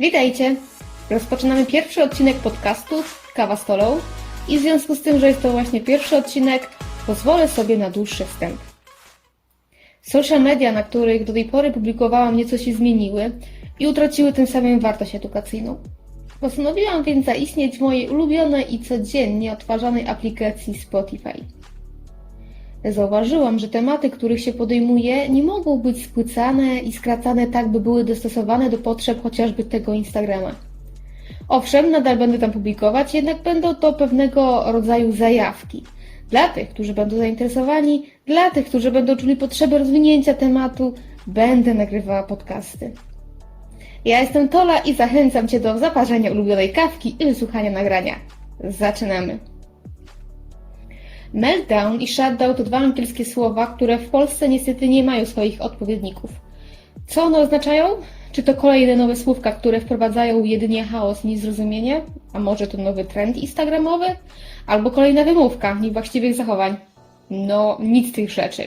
Witajcie! Rozpoczynamy pierwszy odcinek podcastu Kawa z Tolą i w związku z tym, że jest to właśnie pierwszy odcinek, pozwolę sobie na dłuższy wstęp. Social media, na których do tej pory publikowałam, nieco się zmieniły i utraciły tym samym wartość edukacyjną. Postanowiłam więc zaistnieć w mojej ulubionej i codziennie odtwarzanej aplikacji Spotify. Zauważyłam, że tematy, których się podejmuje, nie mogą być spłycane i skracane tak, by były dostosowane do potrzeb chociażby tego Instagrama. Owszem, nadal będę tam publikować, jednak będą to pewnego rodzaju zajawki. Dla tych, którzy będą zainteresowani, dla tych, którzy będą czuli potrzebę rozwinięcia tematu, będę nagrywała podcasty. Ja jestem Tola i zachęcam Cię do zaparzenia ulubionej kawki i wysłuchania nagrania. Zaczynamy! Meltdown i shutdown to dwa angielskie słowa, które w Polsce niestety nie mają swoich odpowiedników. Co one oznaczają? Czy to kolejne nowe słówka, które wprowadzają jedynie chaos i niezrozumienie? A może to nowy trend instagramowy? Albo kolejna wymówka niewłaściwych zachowań? No, nic z tych rzeczy.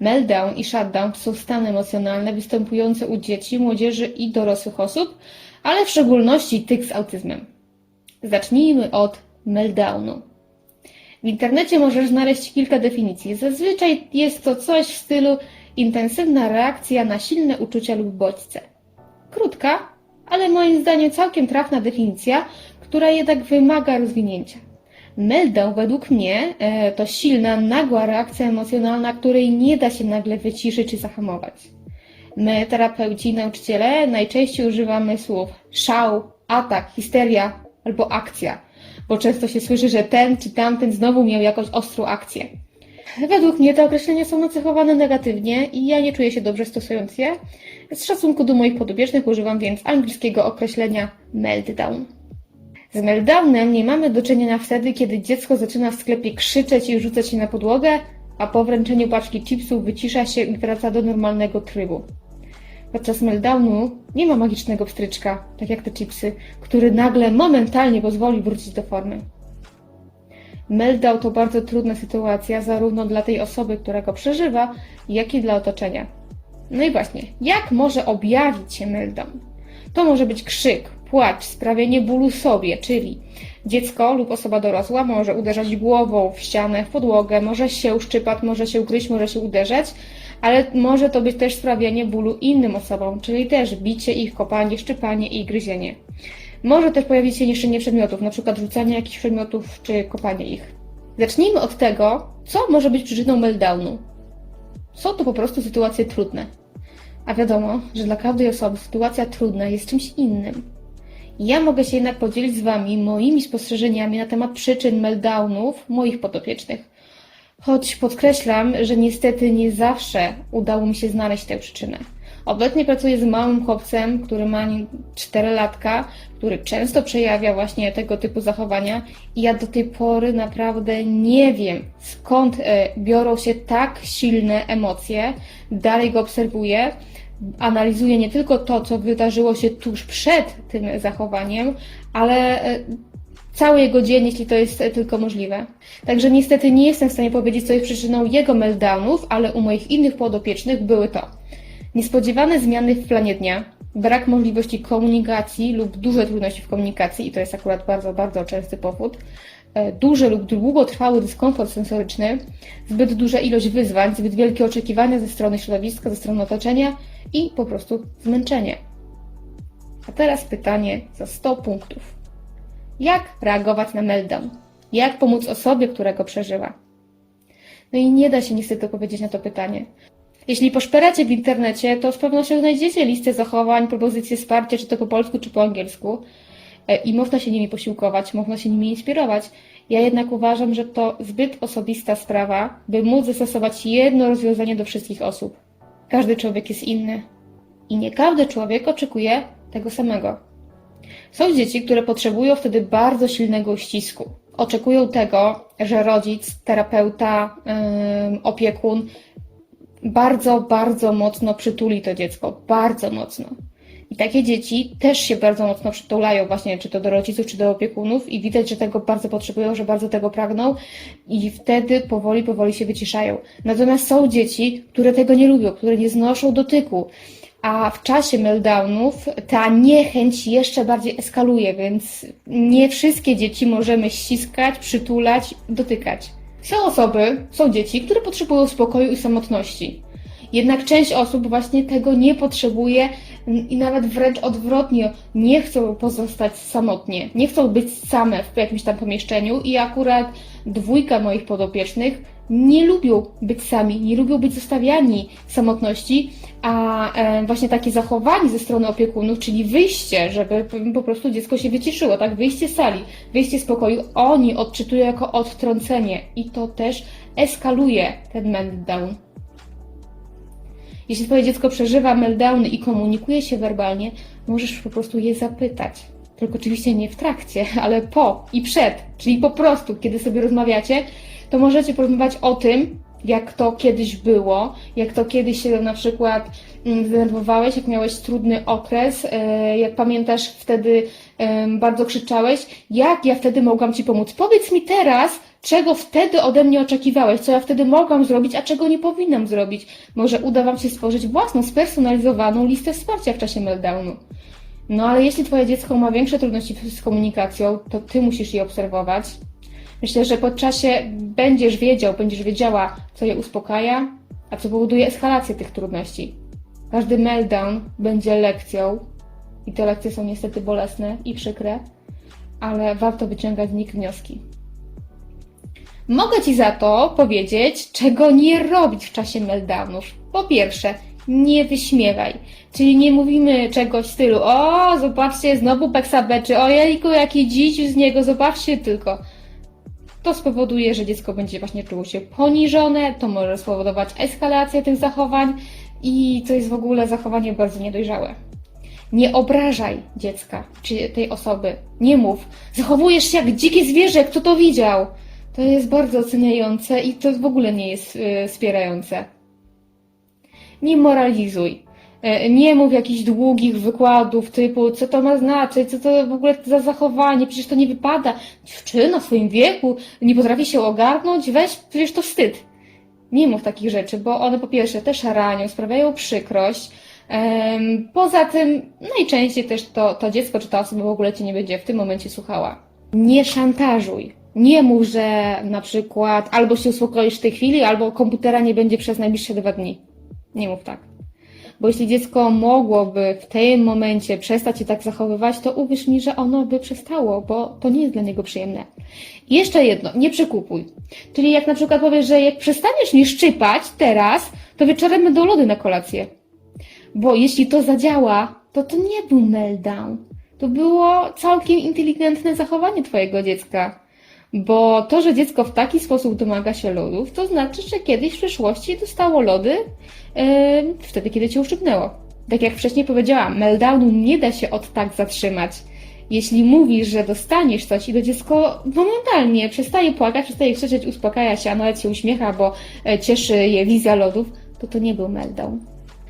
Meltdown i shutdown to są stany emocjonalne występujące u dzieci, młodzieży i dorosłych osób, ale w szczególności tych z autyzmem. Zacznijmy od meltdownu. W internecie możesz znaleźć kilka definicji. Zazwyczaj jest to coś w stylu intensywna reakcja na silne uczucia lub bodźce. Krótka, ale moim zdaniem całkiem trafna definicja, która jednak wymaga rozwinięcia. Meltdown według mnie e, to silna, nagła reakcja emocjonalna, której nie da się nagle wyciszyć czy zahamować. My, terapeuci i nauczyciele, najczęściej używamy słów szał, atak, histeria albo akcja, bo często się słyszy, że ten czy tamten znowu miał jakąś ostrą akcję. Według mnie te określenia są nacechowane negatywnie i ja nie czuję się dobrze stosując je. Z szacunku do moich podobiecznych używam więc angielskiego określenia meltdown. Z meltdownem nie mamy do czynienia wtedy, kiedy dziecko zaczyna w sklepie krzyczeć i rzucać się na podłogę, a po wręczeniu paczki chipsów wycisza się i wraca do normalnego trybu. Podczas meltdownu nie ma magicznego pstryczka, tak jak te chipsy, który nagle momentalnie pozwoli wrócić do formy. Meltdown to bardzo trudna sytuacja zarówno dla tej osoby, która go przeżywa, jak i dla otoczenia. No i właśnie, jak może objawić się meltdown? To może być krzyk, płacz, sprawianie bólu sobie, czyli dziecko lub osoba dorosła może uderzać głową w ścianę, w podłogę, może się uszczypać, może się gryźć, może się uderzać, ale może to być też sprawianie bólu innym osobom, czyli też bicie ich, kopanie, szczypanie i gryzienie. Może też pojawić się niszczenie przedmiotów, przykład rzucanie jakichś przedmiotów czy kopanie ich. Zacznijmy od tego, co może być przyczyną meltdownu. Są to po prostu sytuacje trudne. A wiadomo, że dla każdej osoby sytuacja trudna jest czymś innym. Ja mogę się jednak podzielić z Wami moimi spostrzeżeniami na temat przyczyn meltdownów moich podopiecznych. Choć podkreślam, że niestety nie zawsze udało mi się znaleźć tę przyczynę. Obecnie pracuję z małym chłopcem, który ma 4 latka, który często przejawia właśnie tego typu zachowania i ja do tej pory naprawdę nie wiem skąd e, biorą się tak silne emocje. Dalej go obserwuję, analizuję nie tylko to, co wydarzyło się tuż przed tym zachowaniem, ale e, cały jego dzień, jeśli to jest e, tylko możliwe. Także niestety nie jestem w stanie powiedzieć, co jest przyczyną jego meltdownów, ale u moich innych podopiecznych były to Niespodziewane zmiany w planie dnia, brak możliwości komunikacji lub duże trudności w komunikacji, i to jest akurat bardzo, bardzo częsty powód, e, duży lub długotrwały dyskomfort sensoryczny, zbyt duża ilość wyzwań, zbyt wielkie oczekiwania ze strony środowiska, ze strony otoczenia i po prostu zmęczenie. A teraz pytanie za 100 punktów. Jak reagować na meltdown? Jak pomóc osobie, która go przeżyła? No i nie da się niestety odpowiedzieć na to pytanie. Jeśli poszperacie w internecie, to z pewnością znajdziecie listę zachowań, propozycje wsparcia, czy to po polsku, czy po angielsku. E, I można się nimi posiłkować, można się nimi inspirować. Ja jednak uważam, że to zbyt osobista sprawa, by móc zastosować jedno rozwiązanie do wszystkich osób. Każdy człowiek jest inny. I nie każdy człowiek oczekuje tego samego. Są dzieci, które potrzebują wtedy bardzo silnego uścisku. Oczekują tego, że rodzic, terapeuta, yy, opiekun bardzo, bardzo mocno przytuli to dziecko, bardzo mocno. I takie dzieci też się bardzo mocno przytulają właśnie, czy to do rodziców, czy do opiekunów i widać, że tego bardzo potrzebują, że bardzo tego pragną i wtedy powoli, powoli się wyciszają. Natomiast są dzieci, które tego nie lubią, które nie znoszą dotyku, A w czasie meltdownów ta niechęć jeszcze bardziej eskaluje, więc nie wszystkie dzieci możemy ściskać, przytulać, dotykać. Są osoby, są dzieci, które potrzebują spokoju i samotności. Jednak część osób właśnie tego nie potrzebuje i nawet wręcz odwrotnie, nie chcą pozostać samotnie, nie chcą być same w jakimś tam pomieszczeniu i akurat dwójka moich podopiecznych nie lubią być sami, nie lubią być zostawiani w samotności, a e, właśnie takie zachowanie ze strony opiekunów, czyli wyjście, żeby po prostu dziecko się wyciszyło, tak? Wyjście z sali, wyjście z pokoju, oni odczytują jako odtrącenie i to też eskaluje ten meltdown. Jeśli Twoje dziecko przeżywa meltdowny i komunikuje się werbalnie, możesz po prostu je zapytać. Tylko oczywiście nie w trakcie, ale po i przed, czyli po prostu, kiedy sobie rozmawiacie, to możecie porozmawiać o tym, jak to kiedyś było, jak to kiedyś się na przykład mm, zdenerwowałeś, jak miałeś trudny okres, e, jak pamiętasz wtedy bardzo krzyczałeś, jak ja wtedy mogłam Ci pomóc. Powiedz mi teraz, czego wtedy ode mnie oczekiwałeś, co ja wtedy mogłam zrobić, a czego nie powinnam zrobić. Może uda Wam się stworzyć własną, spersonalizowaną listę wsparcia w czasie meltdownu. No ale jeśli Twoje dziecko ma większe trudności z komunikacją, to Ty musisz je obserwować. Myślę, że po czasie będziesz wiedział, będziesz wiedziała, co je uspokaja, a co powoduje eskalację tych trudności. Każdy meltdown będzie lekcją i te lekcje są niestety bolesne i przykre, ale warto wyciągać z nich wnioski. Mogę Ci za to powiedzieć, czego nie robić w czasie meltdownów. Po pierwsze, nie wyśmiewaj. Czyli nie mówimy czegoś w stylu o, zobaczcie, znowu peksabeczy, ojejku, jaki dziś z niego, zobaczcie tylko. To spowoduje, że dziecko będzie właśnie czuło się poniżone, to może spowodować eskalację tych zachowań i to jest w ogóle zachowanie bardzo niedojrzałe. Nie obrażaj dziecka czy tej osoby. Nie mów, zachowujesz się jak dzikie zwierzę, kto to widział. To jest bardzo oceniające i to w ogóle nie jest y, wspierające. Nie moralizuj. E, Nie mów jakichś długich wykładów typu, co to ma znaczyć, co to w ogóle za zachowanie, przecież to nie wypada. Dziewczyna w swoim wieku nie potrafi się ogarnąć, weź, przecież to wstyd. Nie mów takich rzeczy, bo one po pierwsze też ranią, sprawiają przykrość. Poza tym najczęściej też to, to dziecko czy ta osoba w ogóle cię nie będzie w tym momencie słuchała. Nie szantażuj. Nie mów, że na przykład albo się uspokoisz w tej chwili, albo komputera nie będzie przez najbliższe dwa dni. Nie mów tak. Bo jeśli dziecko mogłoby w tym momencie przestać się tak zachowywać, to uwierz mi, że ono by przestało, bo to nie jest dla niego przyjemne. I jeszcze jedno, nie przekupuj. Czyli jak na przykład powiesz, że jak przestaniesz mnie szczypać teraz, to wieczorem będą lody na kolację. Bo jeśli to zadziała, to to nie był meltdown. To było całkiem inteligentne zachowanie Twojego dziecka. Bo to, że dziecko w taki sposób domaga się lodów, to znaczy, że kiedyś w przeszłości dostało lody yy, wtedy, kiedy cię uszczypnęło. Tak jak wcześniej powiedziałam, meltdownu nie da się od tak zatrzymać. Jeśli mówisz, że dostaniesz coś i to dziecko momentalnie przestaje płakać, przestaje krzyczeć, uspokaja się, a nawet się uśmiecha, bo e, cieszy je wizja lodów, to to nie był meltdown.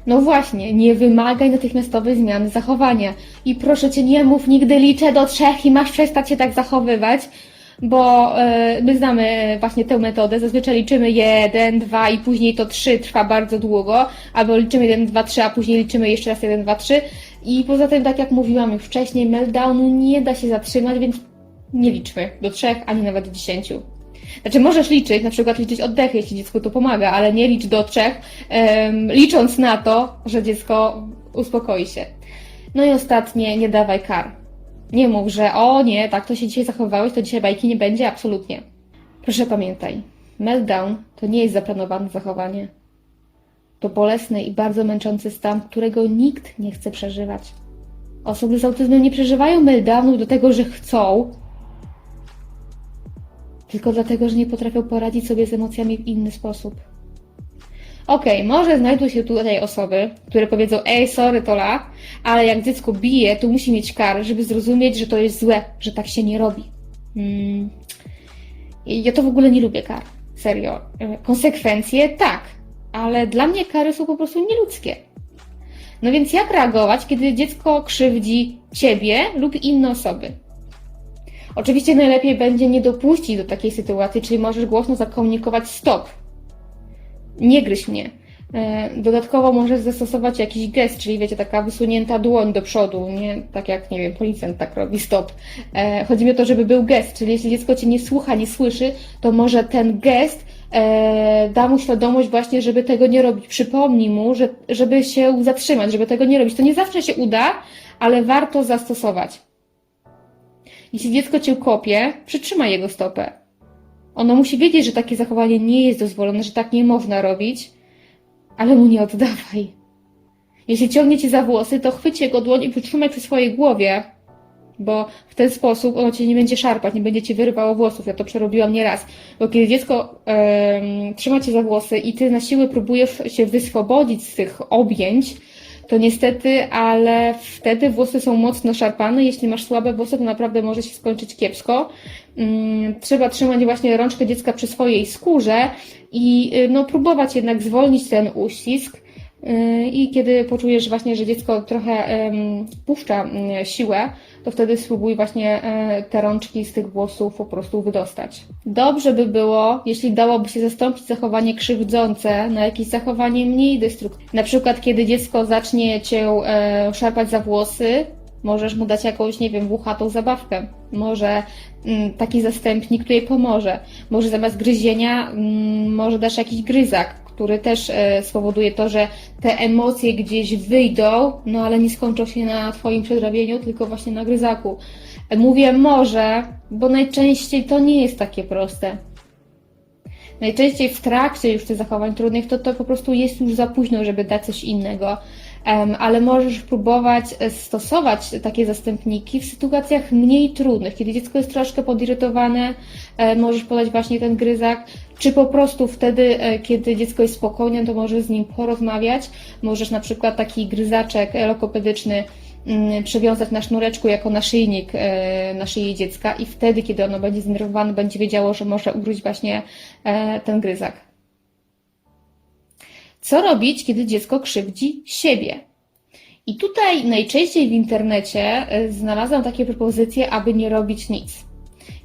No właśnie, nie wymagaj natychmiastowej zmiany zachowania. I proszę cię, nie mów nigdy liczę do trzech i masz przestać się tak zachowywać, bo e, my znamy właśnie tę metodę. Zazwyczaj liczymy jeden, dwa i później to trzy trwa bardzo długo, albo liczymy jeden, dwa, trzy, a później liczymy jeszcze raz jeden, dwa, trzy. I poza tym, tak jak mówiłam już wcześniej, meltdownu nie da się zatrzymać, więc nie liczmy do trzech, ani nawet do dziesięciu. Znaczy możesz liczyć, na przykład liczyć oddechy, jeśli dziecku to pomaga, ale nie licz do trzech, em, licząc na to, że dziecko uspokoi się. No i ostatnie, nie dawaj kar. Nie mów, że o nie, tak to się dzisiaj zachowałeś, to dzisiaj bajki nie będzie, absolutnie. Proszę pamiętaj, meltdown to nie jest zaplanowane zachowanie. To bolesny i bardzo męczący stan, którego nikt nie chce przeżywać. Osoby z autyzmem nie przeżywają meltdownów do tego, że chcą, tylko dlatego, że nie potrafią poradzić sobie z emocjami w inny sposób. Okej, może znajdą się tutaj osoby, które powiedzą, ej, sorry, Tola, ale jak dziecko bije, to musi mieć karę, żeby zrozumieć, że to jest złe, że tak się nie robi. Mm. Ja to w ogóle nie lubię kar. Serio. Konsekwencje tak, ale dla mnie kary są po prostu nieludzkie. No więc jak reagować, kiedy dziecko krzywdzi ciebie lub inne osoby? Oczywiście najlepiej będzie nie dopuścić do takiej sytuacji, czyli możesz głośno zakomunikować stop. Nie gryź mnie. E, Dodatkowo możesz zastosować jakiś gest, czyli wiecie, taka wysunięta dłoń do przodu, nie tak jak, nie wiem, policjant tak robi, stop. E, Chodzi mi o to, żeby był gest, czyli jeśli dziecko Cię nie słucha, nie słyszy, to może ten gest e, da mu świadomość właśnie, żeby tego nie robić. Przypomnij mu, że, żeby się zatrzymać, żeby tego nie robić. To nie zawsze się uda, ale warto zastosować. Jeśli dziecko Cię kopie, przytrzymaj jego stopę. Ono musi wiedzieć, że takie zachowanie nie jest dozwolone, że tak nie można robić, ale mu nie oddawaj. Jeśli ciągnie cię za włosy, to chwyć jego dłoń i przytrzymaj przy swojej głowie, bo w ten sposób ono cię nie będzie szarpać, nie będzie cię wyrywało włosów. Ja to przerobiłam nieraz. Bo kiedy dziecko em, trzyma cię za włosy i ty na siłę próbujesz się wyswobodzić z tych objęć, to niestety, ale wtedy włosy są mocno szarpane. Jeśli masz słabe włosy, to naprawdę może się skończyć kiepsko. Mm, Trzeba trzymać właśnie rączkę dziecka przy swojej skórze i y, no, próbować jednak zwolnić ten uścisk. Y, I kiedy poczujesz właśnie, że dziecko trochę puszcza mm, siłę, to wtedy spróbuj właśnie e, te rączki z tych włosów po prostu wydostać. Dobrze by było, jeśli dałoby się zastąpić zachowanie krzywdzące na jakieś zachowanie mniej destruktywne. Na przykład, kiedy dziecko zacznie cię e, szarpać za włosy, możesz mu dać jakąś, nie wiem, włochatą zabawkę. Może mm, taki zastępnik, który jej pomoże. Może zamiast gryzienia, mm, może dasz jakiś gryzak, który też e, spowoduje to, że te emocje gdzieś wyjdą, no ale nie skończą się na Twoim przedrabieniu, tylko właśnie na gryzaku. Mówię może, bo najczęściej to nie jest takie proste. Najczęściej w trakcie już tych zachowań trudnych to, to po prostu jest już za późno, żeby dać coś innego. Ale możesz próbować e, stosować takie zastępniki w sytuacjach mniej trudnych, kiedy dziecko jest troszkę podirytowane, e, możesz podać właśnie ten gryzak, czy po prostu wtedy, e, kiedy dziecko jest spokojne, to możesz z nim porozmawiać. Możesz na przykład taki gryzaczek lokopedyczny mm, przywiązać na sznureczku jako naszyjnik e, na szyi dziecka i wtedy, kiedy ono będzie zdenerwowane, będzie wiedziało, że może ugryźć właśnie e, ten gryzak. Co robić, kiedy dziecko krzywdzi siebie? I tutaj najczęściej w internecie znalazłam takie propozycje, aby nie robić nic.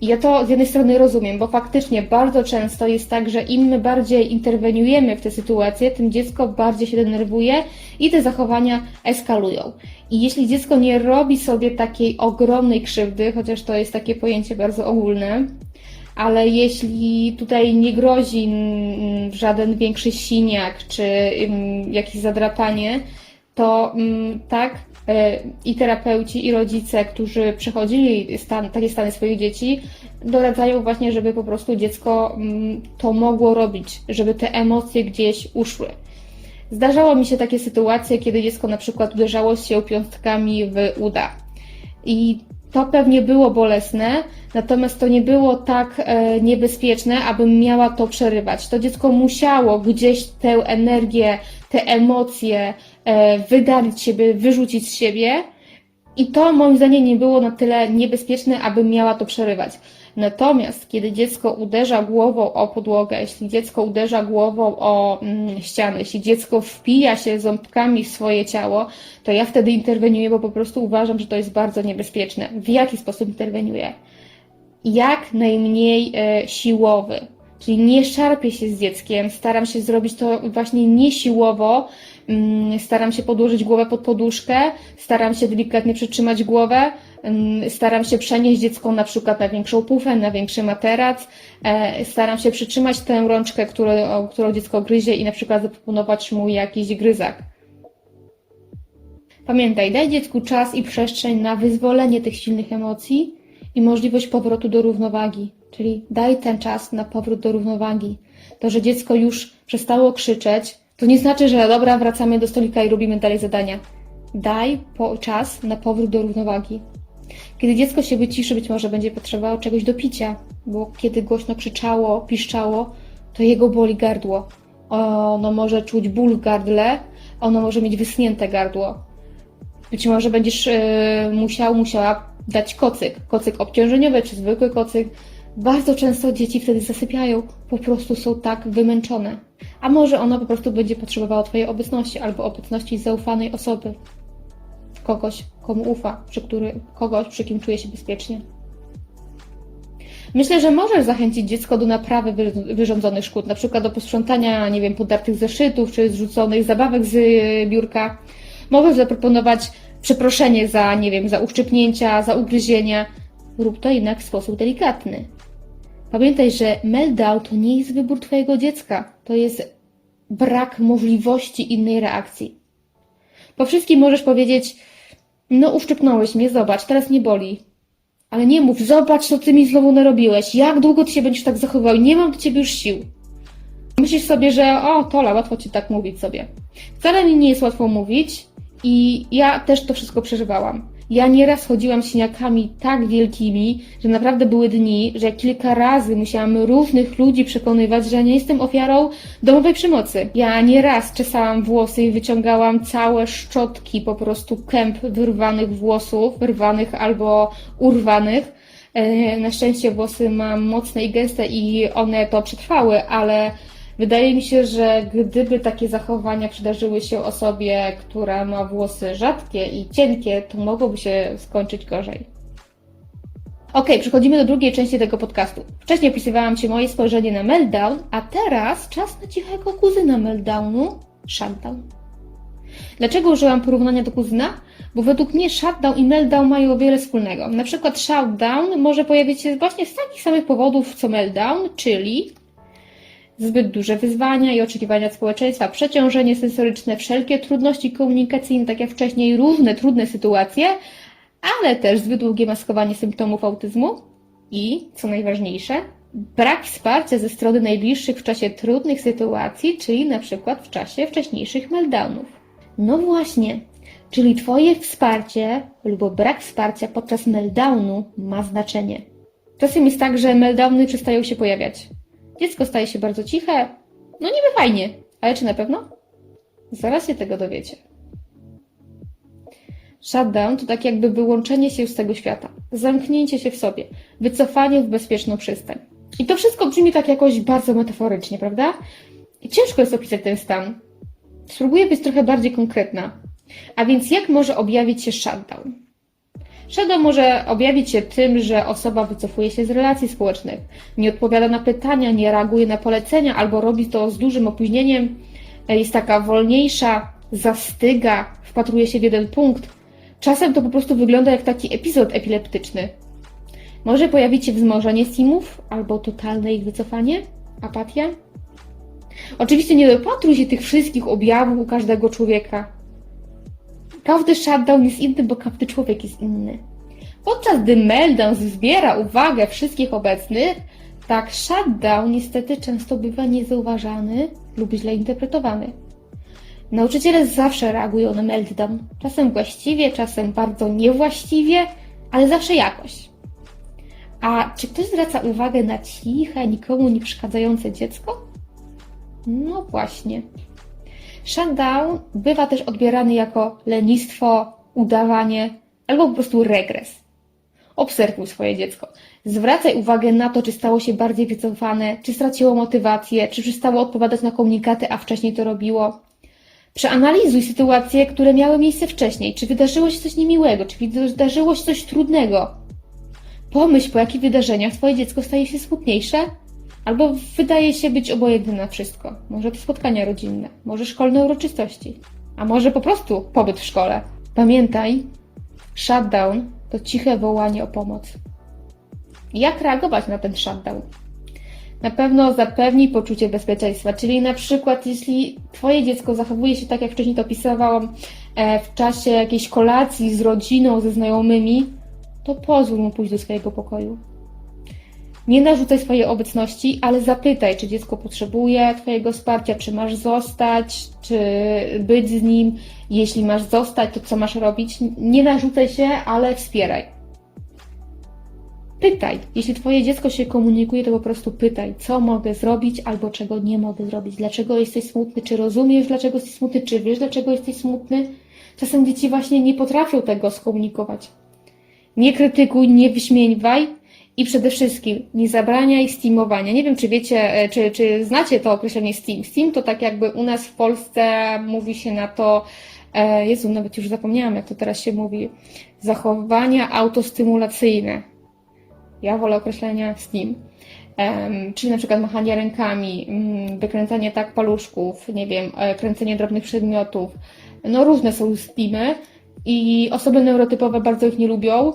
I ja to z jednej strony rozumiem, bo faktycznie bardzo często jest tak, że im my bardziej interweniujemy w te sytuacje, tym dziecko bardziej się denerwuje i te zachowania eskalują. I jeśli dziecko nie robi sobie takiej ogromnej krzywdy, chociaż to jest takie pojęcie bardzo ogólne, ale jeśli tutaj nie grozi żaden większy siniak czy jakieś zadrapanie, to tak i terapeuci, i rodzice, którzy przechodzili stan, takie stany swoich dzieci, doradzają właśnie, żeby po prostu dziecko mm, to mogło robić, żeby te emocje gdzieś uszły. Zdarzało mi się takie sytuacje, kiedy dziecko na przykład uderzało się piąstkami w uda. I to pewnie było bolesne, natomiast to nie było tak e, niebezpieczne, abym miała to przerywać. To dziecko musiało gdzieś tę energię, te emocje e, wydalić siebie, wyrzucić z siebie. I to moim zdaniem nie było na tyle niebezpieczne, abym miała to przerywać. Natomiast kiedy dziecko uderza głową o podłogę, jeśli dziecko uderza głową o mm, ścianę, jeśli dziecko wpija się ząbkami w swoje ciało, to ja wtedy interweniuję, bo po prostu uważam, że to jest bardzo niebezpieczne. W jaki sposób interweniuję? Jak najmniej e, siłowy. Czyli nie szarpię się z dzieckiem, staram się zrobić to właśnie niesiłowo, staram się podłożyć głowę pod poduszkę, staram się delikatnie przytrzymać głowę, mm, staram się przenieść dziecko na przykład na większą pufę, na większy materac, e, staram się przytrzymać tę rączkę, którą, którą dziecko gryzie i na przykład zaproponować mu jakiś gryzak. Pamiętaj, daj dziecku czas i przestrzeń na wyzwolenie tych silnych emocji i możliwość powrotu do równowagi. Czyli daj ten czas na powrót do równowagi. To, że dziecko już przestało krzyczeć, to nie znaczy, że dobra, wracamy do stolika i robimy dalej zadania. Daj po czas na powrót do równowagi. Kiedy dziecko się wyciszy, być może będzie potrzebowało czegoś do picia, bo kiedy głośno krzyczało, piszczało, to jego boli gardło. Ono może czuć ból w gardle, ono może mieć wysnięte gardło. Być może będziesz e, musiał, musiała dać kocyk. Kocyk obciążeniowy czy zwykły kocyk. Bardzo często dzieci wtedy zasypiają, po prostu są tak wymęczone. A może ono po prostu będzie potrzebowało Twojej obecności albo obecności zaufanej osoby. Kogoś, komu ufa, przy który, kogoś, przy kim czuje się bezpiecznie. Myślę, że możesz zachęcić dziecko do naprawy wy- wyrządzonych szkód, na przykład do posprzątania, nie wiem, podartych zeszytów czy zrzuconych zabawek z y, biurka. Możesz zaproponować przeproszenie za, nie wiem, za uszczypnięcia, za ugryzienia. Rób to jednak w sposób delikatny. Pamiętaj, że meltdown to nie jest wybór Twojego dziecka, to jest brak możliwości innej reakcji. Po wszystkim możesz powiedzieć: No, uszczypnąłeś mnie, zobacz, teraz nie boli. Ale nie mów, zobacz, co ty mi znowu narobiłeś, jak długo ty się będziesz tak zachowywał, nie mam do ciebie już sił. Myślisz sobie, że o, Tola, łatwo ci tak mówić sobie. Wcale mi nie jest łatwo mówić i ja też to wszystko przeżywałam. Ja nieraz chodziłam siniakami tak wielkimi, że naprawdę były dni, że kilka razy musiałam różnych ludzi przekonywać, że nie jestem ofiarą domowej przemocy. Ja nieraz czesałam włosy i wyciągałam całe szczotki, po prostu kęp wyrwanych włosów, wyrwanych albo urwanych. E, Na szczęście włosy mam mocne i gęste i one to przetrwały, ale wydaje mi się, że gdyby takie zachowania przydarzyły się osobie, która ma włosy rzadkie i cienkie, to mogłoby się skończyć gorzej. Ok, przechodzimy do drugiej części tego podcastu. Wcześniej opisywałam Ci moje spojrzenie na meltdown, a teraz czas na cichego kuzyna meltdownu shutdown. Dlaczego użyłam porównania do kuzyna? Bo według mnie shutdown i meltdown mają wiele wspólnego. Na przykład shutdown może pojawić się właśnie z takich samych powodów co meltdown, czyli zbyt duże wyzwania i oczekiwania społeczeństwa, przeciążenie sensoryczne, wszelkie trudności komunikacyjne, tak jak wcześniej, różne trudne sytuacje, ale też zbyt długie maskowanie symptomów autyzmu i, co najważniejsze, brak wsparcia ze strony najbliższych w czasie trudnych sytuacji, czyli na przykład w czasie wcześniejszych meltdownów. No właśnie, czyli Twoje wsparcie lub brak wsparcia podczas meltdownu ma znaczenie. Czasem jest tak, że meltdowny przestają się pojawiać. Dziecko staje się bardzo ciche. No niby fajnie, ale czy na pewno? Zaraz się tego dowiecie. Shutdown to tak jakby wyłączenie się z tego świata, zamknięcie się w sobie, wycofanie w bezpieczną przystań. I to wszystko brzmi tak jakoś bardzo metaforycznie, prawda? I ciężko jest opisać ten stan. Spróbuję być trochę bardziej konkretna. A więc jak może objawić się shutdown? Shutdown może objawić się tym, że osoba wycofuje się z relacji społecznych, nie odpowiada na pytania, nie reaguje na polecenia albo robi to z dużym opóźnieniem, jest taka wolniejsza, zastyga, wpatruje się w jeden punkt. Czasem to po prostu wygląda jak taki epizod epileptyczny. Może pojawić się wzmożenie simów albo totalne ich wycofanie, apatia. Oczywiście nie dopatruj się tych wszystkich objawów u każdego człowieka. Każdy shutdown jest inny, bo każdy człowiek jest inny. Podczas gdy meltdown zbiera uwagę wszystkich obecnych, tak shutdown niestety często bywa niezauważany lub źle interpretowany. Nauczyciele zawsze reagują na meltdown. Czasem właściwie, czasem bardzo niewłaściwie, ale zawsze jakoś. A czy ktoś zwraca uwagę na ciche, nikomu nie przeszkadzające dziecko? No właśnie. Shutdown bywa też odbierany jako lenistwo, udawanie albo po prostu regres. Obserwuj swoje dziecko. Zwracaj uwagę na to, czy stało się bardziej wycofane, czy straciło motywację, czy przestało odpowiadać na komunikaty, a wcześniej to robiło. Przeanalizuj sytuacje, które miały miejsce wcześniej. Czy wydarzyło się coś niemiłego, czy wydarzyło się coś trudnego. Pomyśl, po jakich wydarzeniach Twoje dziecko staje się smutniejsze, albo wydaje się być obojętne na wszystko. Może to spotkania rodzinne, może szkolne uroczystości, a może po prostu pobyt w szkole. Pamiętaj, shutdown to ciche wołanie o pomoc. Jak reagować na ten shutdown? Na pewno zapewnij poczucie bezpieczeństwa, czyli na przykład jeśli Twoje dziecko zachowuje się tak, jak wcześniej to opisywałam, e, w czasie jakiejś kolacji z rodziną, ze znajomymi, to pozwól mu pójść do swojego pokoju. Nie narzucaj swojej obecności, ale zapytaj, czy dziecko potrzebuje Twojego wsparcia, czy masz zostać, czy być z nim. Jeśli masz zostać, to co masz robić? Nie narzucaj się, ale wspieraj. Pytaj. Jeśli Twoje dziecko się komunikuje, to po prostu pytaj, co mogę zrobić albo czego nie mogę zrobić. Dlaczego jesteś smutny? Czy rozumiesz, dlaczego jesteś smutny? Czy wiesz, dlaczego jesteś smutny? Czasem dzieci właśnie nie potrafią tego skomunikować. Nie krytykuj, nie wyśmiewaj i przede wszystkim nie zabraniaj steamowania. Nie wiem, czy wiecie, e, czy, czy znacie to określenie Steam. Steam to tak jakby u nas w Polsce mówi się na to, e, Jezu, nawet już zapomniałam, jak to teraz się mówi, zachowania autostymulacyjne. Ja wolę określenia Steam. Czyli na przykład machanie rękami, mm, wykręcanie tak paluszków, nie wiem, e, kręcenie drobnych przedmiotów. No różne są Steamy i osoby neurotypowe bardzo ich nie lubią.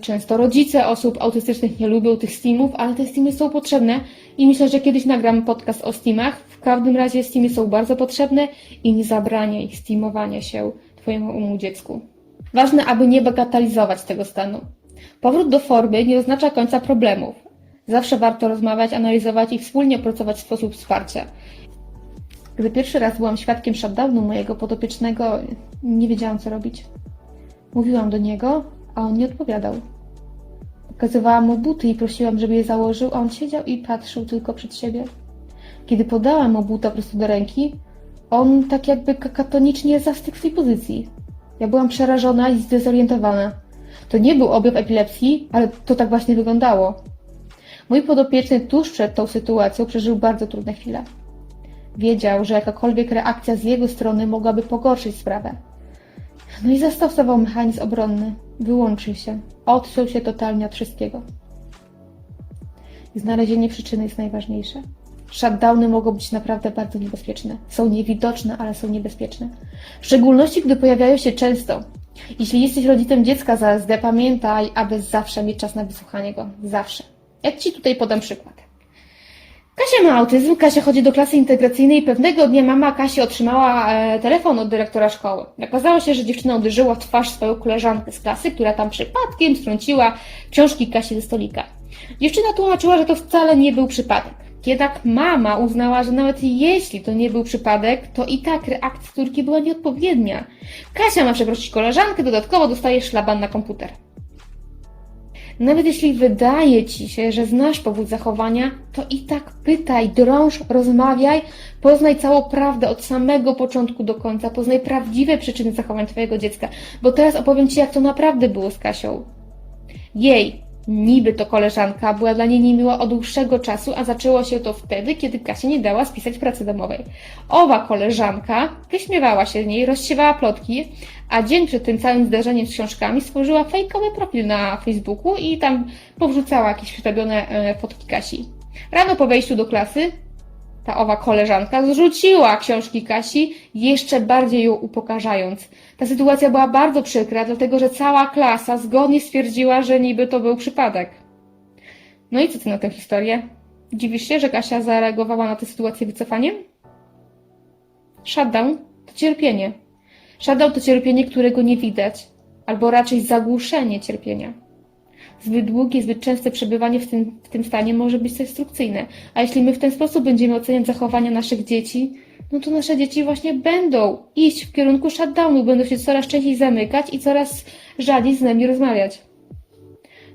Często rodzice osób autystycznych nie lubią tych Steamów, ale te Steamy są potrzebne i myślę, że kiedyś nagram podcast o Steamach. W każdym razie Steamy są bardzo potrzebne i nie zabrania ich steamowania się Twojemu dziecku. Ważne, aby nie bagatelizować tego stanu. Powrót do formy nie oznacza końca problemów. Zawsze warto rozmawiać, analizować i wspólnie opracować sposób wsparcia. Gdy pierwszy raz byłam świadkiem shutdownu mojego podopiecznego, nie wiedziałam co robić. Mówiłam do niego, a on nie odpowiadał. Pokazywałam mu buty i prosiłam, żeby je założył, a on siedział i patrzył tylko przed siebie. Kiedy podałam mu buta prosto do ręki, on tak jakby kakatonicznie zastygł w pozycji. Ja byłam przerażona i zdezorientowana. To nie był objaw epilepsji, ale to tak właśnie wyglądało. Mój podopieczny tuż przed tą sytuacją przeżył bardzo trudne chwile. Wiedział, że jakakolwiek reakcja z jego strony mogłaby pogorszyć sprawę. No i zastosował mechanizm obronny. Wyłączył się. Odciął się totalnie od wszystkiego. Znalezienie przyczyny jest najważniejsze. Shutdowny mogą być naprawdę bardzo niebezpieczne. Są niewidoczne, ale są niebezpieczne. W szczególności, gdy pojawiają się często. Jeśli jesteś rodzicem dziecka z ASD, pamiętaj, aby zawsze mieć czas na wysłuchanie go. Zawsze. Jak Ci tutaj podam przykład. Kasia ma autyzm, Kasia chodzi do klasy integracyjnej i pewnego dnia mama Kasi otrzymała e, telefon od dyrektora szkoły. Okazało się, że dziewczyna uderzyła w twarz swoją koleżankę z klasy, która tam przypadkiem strąciła książki Kasi ze stolika. Dziewczyna tłumaczyła, że to wcale nie był przypadek. Jednak mama uznała, że nawet jeśli to nie był przypadek, to i tak reakcja córki była nieodpowiednia. Kasia ma przeprosić koleżankę, dodatkowo dostaje szlaban na komputer. Nawet jeśli wydaje ci się, że znasz powód zachowania, to i tak pytaj, drąż, rozmawiaj, poznaj całą prawdę od samego początku do końca, poznaj prawdziwe przyczyny zachowań Twojego dziecka, bo teraz opowiem Ci, jak to naprawdę było z Kasią. Jej, niby to koleżanka, była dla niej niemiła od dłuższego czasu, a zaczęło się to wtedy, kiedy Kasia nie dała spisać pracy domowej. Owa koleżanka wyśmiewała się z niej, rozsiewała plotki, a dzień przed tym całym zdarzeniem z książkami stworzyła fejkowy profil na Facebooku i tam powrzucała jakieś przystawione e, fotki Kasi. Rano po wejściu do klasy ta owa koleżanka zrzuciła książki Kasi, jeszcze bardziej ją upokarzając. Ta sytuacja była bardzo przykra, dlatego że cała klasa zgodnie stwierdziła, że niby to był przypadek. No i co ty na tę historię? Dziwisz się, że Kasia zareagowała na tę sytuację wycofaniem? Shutdown to cierpienie. Shutdown to cierpienie, którego nie widać, albo raczej zagłuszenie cierpienia. Zbyt długie, zbyt częste przebywanie w tym, w tym stanie może być destrukcyjne. A jeśli my w ten sposób będziemy oceniać zachowania naszych dzieci, no to nasze dzieci właśnie będą iść w kierunku shutdownu, będą się coraz częściej zamykać i coraz rzadziej z nami rozmawiać.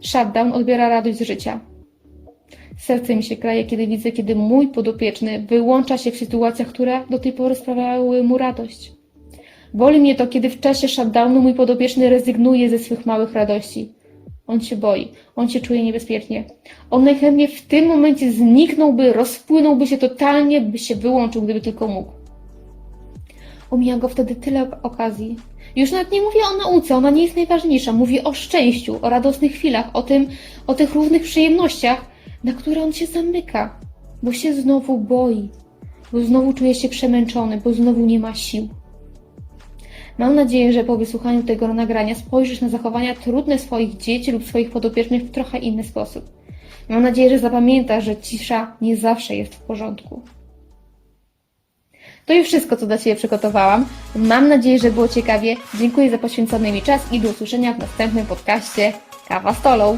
Shutdown odbiera radość z życia. Serce mi się kraje, kiedy widzę, kiedy mój podopieczny wyłącza się w sytuacjach, które do tej pory sprawiały mu radość. Boli mnie to, kiedy w czasie shutdownu mój podopieczny rezygnuje ze swych małych radości. On się boi, on się czuje niebezpiecznie. On najchętniej w tym momencie zniknąłby, rozpłynąłby się totalnie, by się wyłączył, gdyby tylko mógł. Omija go wtedy tyle okazji. Już nawet nie mówię o nauce, ona nie jest najważniejsza. Mówię o szczęściu, o radosnych chwilach, o tym, o tych równych przyjemnościach, na które on się zamyka, bo się znowu boi, bo znowu czuje się przemęczony, bo znowu nie ma sił. Mam nadzieję, że po wysłuchaniu tego nagrania spojrzysz na zachowania trudne swoich dzieci lub swoich podopiecznych w trochę inny sposób. Mam nadzieję, że zapamiętasz, że cisza nie zawsze jest w porządku. To już wszystko, co dla Ciebie przygotowałam. Mam nadzieję, że było ciekawie. Dziękuję za poświęcony mi czas i do usłyszenia w następnym podcaście Kawa z.